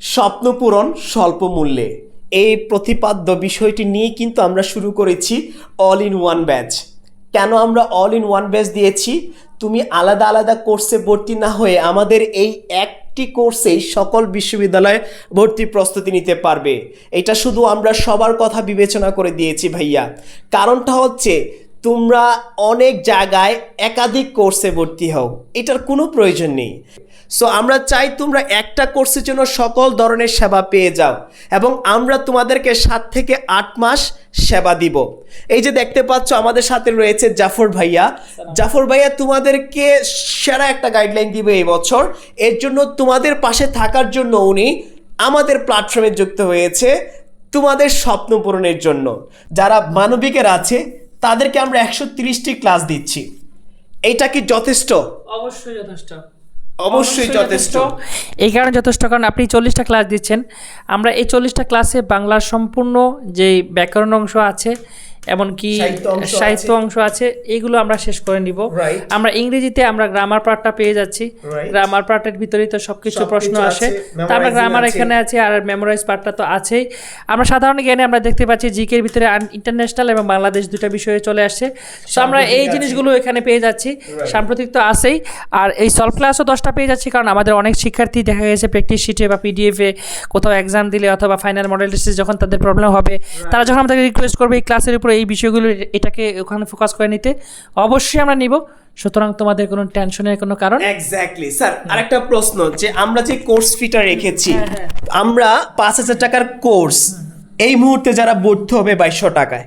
স্বপ্ন পূরণ স্বল্প মূল্যে এই প্রতিপাদ্য বিষয়টি নিয়ে কিন্তু আমরা শুরু করেছি অল ইন ওয়ান ব্যাচ কেন আমরা অল ইন ওয়ান ব্যাচ দিয়েছি? তুমি আলাদা আলাদা কোর্সে ভর্তি না হয়ে আমাদের এই একটি কোর্সেই সকল বিশ্ববিদ্যালয়ে ভর্তি প্রস্তুতি নিতে পারবে। এটা শুধু আমরা সবার কথা বিবেচনা করে দিয়েছি ভাইয়া। কারণটা হচ্ছে তোমরা অনেক জায়গায় একাধিক কোর্সে ভর্তি হও। এটার কোনো প্রয়োজন নেই। সো আমরা চাই তোমরা একটা কোর্সের জন্য সকল ধরনের সেবা পেয়ে যাও এবং আমরা তোমাদেরকে সাত থেকে আট মাস সেবা দিব। এই যে দেখতে পাচ্ছ আমাদের সাথে রয়েছে জাফর ভাইয়া। জাফর ভাইয়া তোমাদেরকে সেরা একটা গাইডলাইন দিবে এই বছর। এর জন্য তোমাদের পাশে থাকার জন্য উনি আমাদের প্ল্যাটফর্মে যুক্ত হয়েছে তোমাদের স্বপ্ন পূরণের জন্য। যারা মানবিকের আছে তাদেরকে আমরা একশো তিরিশটি ক্লাস দিচ্ছি। এইটা কি যথেষ্ট? অবশ্যই যথেষ্ট। অবশ্যই যথেষ্ট। এই কারণে যথেষ্ট কারণ আপনি চল্লিশটা ক্লাস দিচ্ছেন। আমরা এই চল্লিশটা ক্লাসে বাংলার সম্পূর্ণ যে ব্যাকরণ অংশ আছে এমনকি সাহিত্য অংশ আছে। এগুলো আমরা শেষ করে নিব। আমরা ইংরেজিতে আমরা গ্রামার পার্টটা পেয়ে যাচ্ছি। গ্রামার পার্টের ভিতরেই তো সবকিছু প্রশ্ন আসে তা আমরা গ্রামার এখানে আছে আর মেমোরাইজ পার্টটা তো আছেই। আমরা সাধারণ জ্ঞানে আমরা দেখতে পাচ্ছি জিকের ভিতরে ইন্টারন্যাশনাল এবং বাংলাদেশ দুটা বিষয়ে চলে আসছে। তো আমরা এই জিনিসগুলো এখানে পেয়ে যাচ্ছি। সাম্প্রতিক তো আছেই। আর এই সলভ ক্লাসও দশটা পেয়ে যাচ্ছি কারণ আমাদের অনেক শিক্ষার্থী দেখা গেছে প্র্যাকটিস শিটে বা পিডিএফে কোথাও এক্সাম দিলে অথবা ফাইনাল মডেল টেস্টে যখন তাদের প্রবলেম হবে তারা যখন আমাদেরকে রিকোয়েস্ট করবে এই ক্লাসের উপর এই বিষয়গুলো এটাকে ওখানে ফোকাস করে নিতে অবশ্যই আমরা নিব। সুতরাং তোমাদের কোনো টেনশনের কোনো কারণ? এক্স্যাক্টলি স্যার আরেকটা প্রশ্ন যে আমরা যে কোর্স ফিটা রেখেছি হ্যাঁ, আমরা পাঁচ হাজার টাকার কোর্স এই মুহূর্তে যারা ভর্তি হবে বাইশশো টাকায়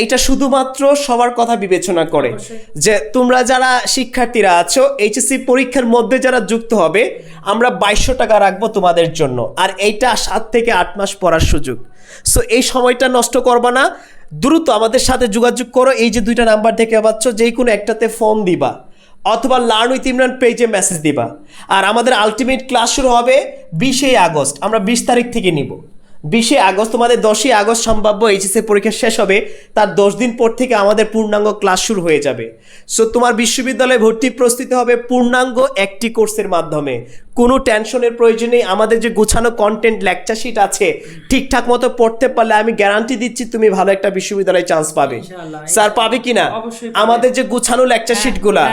এইটা শুধুমাত্র সবার কথা বিবেচনা করে যে তোমরা যারা শিক্ষার্থীরা আছো এইচএসসি পরীক্ষার মধ্যে যারা যুক্ত হবে আমরা বাইশশো টাকা রাখব তোমাদের জন্য। আর এইটা সাত থেকে আট মাস পড়ার সুযোগ। সো এই সময়টা নষ্ট করবা না। দ্রুত আমাদের সাথে যোগাযোগ করো। এই যে দুইটা নাম্বার থেকে পাচ্ছ যে কোনো একটাতে ফোন দিবা অথবা লার্ন উইথ ইমরান পেজে মেসেজ দিবা। আর আমাদের আলটিমেট ক্লাস শুরু হবে বিশে আগস্ট। আমরা বিশ তারিখ থেকে নিব। বিশে আগস্ট, তোমাদের দশই আগস্ট সম্ভাব্য এইচএসএ পরীক্ষা শেষ হবে। তার দশ দিন পর থেকে আমাদের পূর্ণাঙ্গ ক্লাস শুরু হয়ে যাবে। সো তোমার বিশ্ববিদ্যালয়ে ভর্তি প্রস্তুতি হবে পূর্ণাঙ্গ একটি কোর্সের মাধ্যমে। কোনো টেনশনের প্রয়োজন নেই। আমাদের যে গোছানো কন্টেন্ট লেকচার শিট আছে ঠিকঠাক মতো পড়তে পারলে আমি গ্যারান্টি দিচ্ছি তুমি ভালো একটা বিশ্ববিদ্যালয়ে চান্স পাবে। স্যার পাবে কিনা? অবশ্যই পাবে। আমাদের যে গোছানো লেকচার শিটগুলা।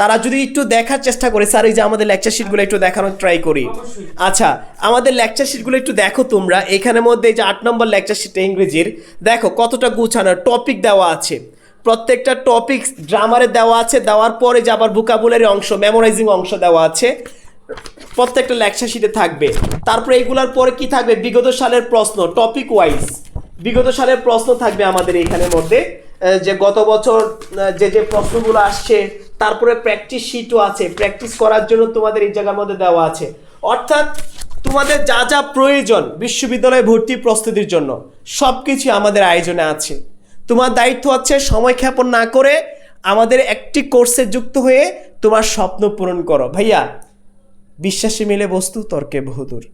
তারা যদি একটু দেখার চেষ্টা করে স্যার এই যে আমাদের লেকচার শিটগুলো একটু দেখানোর ট্রাই করি। আচ্ছা আমাদের লেকচার শিটগুলো একটু দেখো তোমরা। এখানের মধ্যে এই যে আট নম্বর লেকচার শিটটা ইংরেজির দেখো কতটা গুছানো টপিক দেওয়া আছে। প্রত্যেকটা টপিক ড্রামারে দেওয়া আছে দেওয়ার পরে যে আবার ভোকাবুলারি অংশ মেমোরাইজিং অংশ দেওয়া আছে। প্রত্যেকটা লেকচার শিটে থাকবে। তারপরে এইগুলোর পরে কি থাকবে? বিগত সালের প্রশ্ন টপিক ওয়াইজ বিগত সালের প্রশ্ন থাকবে আমাদের এইখানের মধ্যে। যে গত বছর যে যে প্রশ্নগুলো আসছে, তারপরে প্র্যাকটিস শিটও আছে। প্র্যাকটিস করার জন্য তোমাদের এই জায়গার মধ্যে দেওয়া আছে। অর্থাৎ, তোমাদের যা যা প্রয়োজন বিশ্ববিদ্যালয়ে ভর্তি প্রস্তুতির জন্য সব কিছু আমাদের আয়োজনে আছে। তোমার দায়িত্ব হচ্ছে সময় ক্ষেপণ না করে আমাদের একটি কোর্সে যুক্ত হয়ে তোমার স্বপ্ন পূরণ করো। ভাইয়া বিশ্বাসে মিলে বস্তু, তর্কে বহুদূর।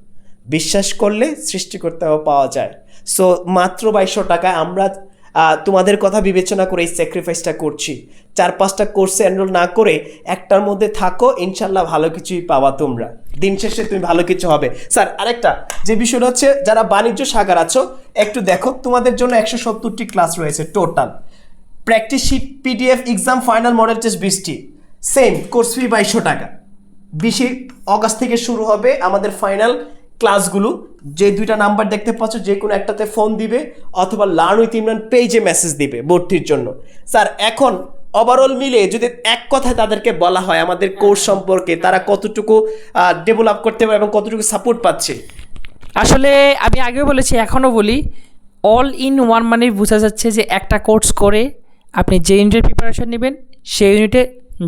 বিশ্বাস করলে সৃষ্টিকর্তাও পাওয়া যায়। সো মাত্র বাইশশো টাকায় আমরা তোমাদের কথা বিবেচনা করে এই স্যাক্রিফাইসটা করছি। চার পাঁচটা কোর্সে এনরোল না করে একটার মধ্যে থাকো, ইনশাল্লাহ ভালো কিছুই পাওয়া তোমরা। দিন শেষে তুমি ভালো কিছু হবে। স্যার আরেকটা, যে বিষয়টা হচ্ছে, যারা বাণিজ্য শাখার আছো, একটু দেখো, তোমাদের জন্য একশো সত্তরটি ক্লাস রয়েছে total practice sheet PDF exam final model test বিশটি সেম কোর্স ফি বাইশশো টাকা। বিশে অগাস্ট থেকে শুরু হবে আমাদের ফাইনাল ক্লাসগুলো। যে দুইটা নাম্বার দেখতে পাচ্ছ, যে কোনো একটাতে ফোন দিবে অথবা লার্ন উইথ ইমরান পেজে মেসেজ দিবে ভর্তির জন্য। স্যার, এখন ওভারঅল মিলে যদি এক কথায় তাদেরকে বলা হয় আমাদের কোর্স সম্পর্কে, তারা কতটুকু ডেভেলপ করতে পারে এবং কতটুকু সাপোর্ট পাচ্ছে? আসলে আমি আগেও বলেছি, এখনও বলি অল ইন ওয়ান মানে বোঝা যাচ্ছে যে একটা কোর্স করে আপনি যে ইউনিটের প্রিপারেশন নেবেন, সেই ইউনিটে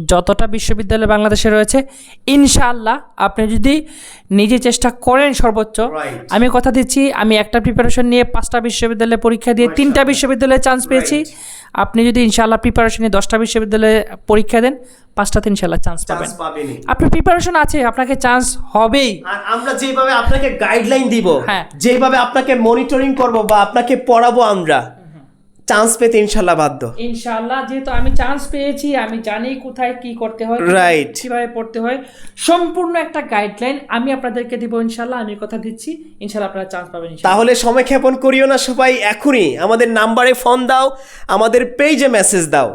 যতটা বিশ্ববিদ্যালয় বাংলাদেশে রয়েছে ইনশাআল্লাহ আপনি যদি নিজে চেষ্টা করেন সর্বোচ্চ আমি কথা দিচ্ছি আমি একটা প্রিপারেশন নিয়ে পাঁচটা বিশ্ববিদ্যালয়ে পরীক্ষা দিয়ে তিনটা বিশ্ববিদ্যালয়ে চান্স পেয়েছি। আপনি যদি ইনশাআল্লাহ প্রিপারেশন নিয়ে দশটা বিশ্ববিদ্যালয়ে পরীক্ষা দেন পাঁচটাতে ইনশাআল্লাহ চান্স পাবেন। আপনার প্রিপারেশন আছে আপনাকে চান্স হবেই। আর আমরা যেভাবে আপনাকে গাইডলাইন দিব হ্যাঁ। যেভাবে আপনাকে মনিটরিং করব বা আপনাকে পড়াবো আমরা চান্স পেতে ইনশাল্লাহ বাধ্য। ইনশাল্লাহ যেহেতু আমি চান্স পেয়েছি আমি জানি কোথায় কি করতে হয় রাইট কীভাবে পড়তে হয়। সম্পূর্ণ একটা গাইডলাইন আমি আপনাদেরকে দিব ইনশাল্লাহ আমি কথা দিচ্ছি ইনশাল্লাহ আপনারা চান্স পাবেন তাহলে সময় ক্ষেপণ করিও না সবাই এখনই আমাদের নাম্বারে ফোন দাও আমাদের পেজে মেসেজ দাও।